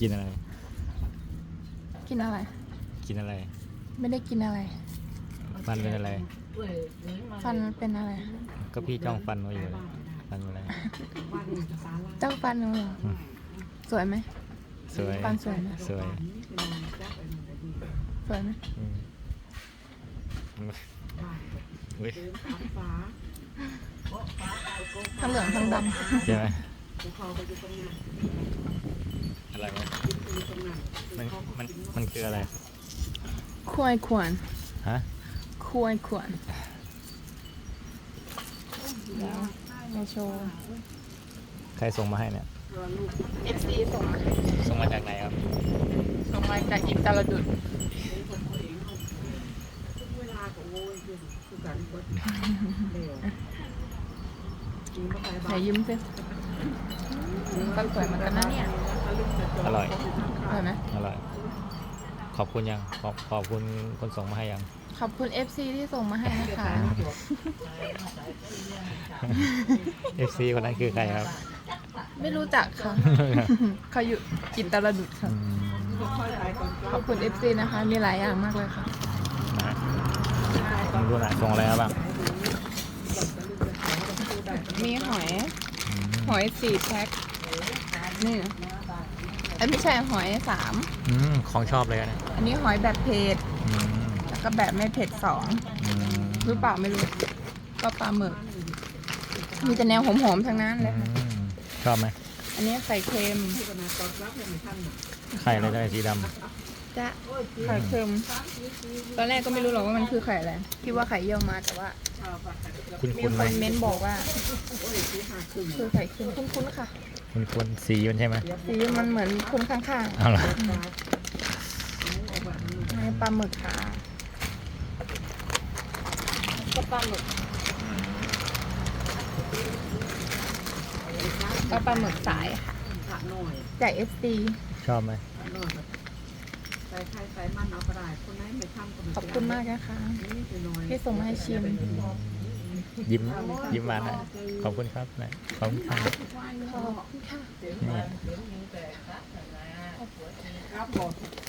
กินอะไร กินอะไร กินอะไร ไม่ได้กินอะไร ฟันเป็นอะไร ฟันเป็นอะไร ก็พี่จ้องฟันไว้อยู่เลยฟันเป็นอะไรเจ้าฟันหนูเหรออืมสวยไหมสวยฟันสวยไหมสวยสวยไหมอืมอุ้ยทั้งเหลืองทั้งดใช่ไหม อะไรวะมันมันมันคืออะไรำควายขวานฮะ ควายขวานเดี๋ยวมาโชว์ใครส่งมาให้เนี่ย FC ส่งมาส่งมาจากไหนครับ ส่งมาจากอิตาลดุดไหนยิ้มสิฟันสวยเหมือนกันนะเนี่ย อร่อย อร่อยไหมอร่อย ขอบคุณยัง ขอบขอบคุณคนส่งมาให้ยัง ขอบคุณ FC ที่ส่งมาให้นะคะ FC คนนั้นคือใครครับ ไม่รู้จักค่ะ เขาอยู่อิตาลดุดค่ะ อืมขอบคุณ FC นะคะ มีหลายอย่างมากเลยค่ะ นะผมดูหนะส่งอะไรมาบ้างมีหอย อืมหอยสี่แพ็คนี่เอ้ยไม่ใช่หอยสามอืมของชอบเลยอะเนี่ยอันนี้หอยแบบเผ็ดอืมแล้วก็แบบไม่เผ็ดสองอืมหรือเปล่าไม่รู้ ก็ปลาหมึก มีแต่แนวหอมๆทั้งนั้นเลยค่ะอืมชอบไหมอันนี้ไข่เค็มไข่อะไรได้สีดจะไข่เค็ม ตอนแรกก็ไม่รู้หรอกว่ามันคือไข่อะไรคิดว่าไข่เยี่ยวมาแต่ว่าำคุณมีคุณคไหมนเม้นบอกว่าคือไข่เค็มคุ้นๆค่ะ คุณคุณสีมันใช่ไหมสีมันเหมือนคนข้างเอาเหรอๆให้ปลาหมึกค่ะก็ปลาหมึกก็ปลาหมึกสายค่ะจาก SD ชอบไหมใส่ไข่ใส่มันเอาก็ได้คนไหนไม่ทำก็ไม่ขอบคุณมากนะคะที่ส่งมาให้ชิม ยิ้มยิ้มหวานนะขอบคุณครับนะขอบคุณครับขอบคุณค่ะนี่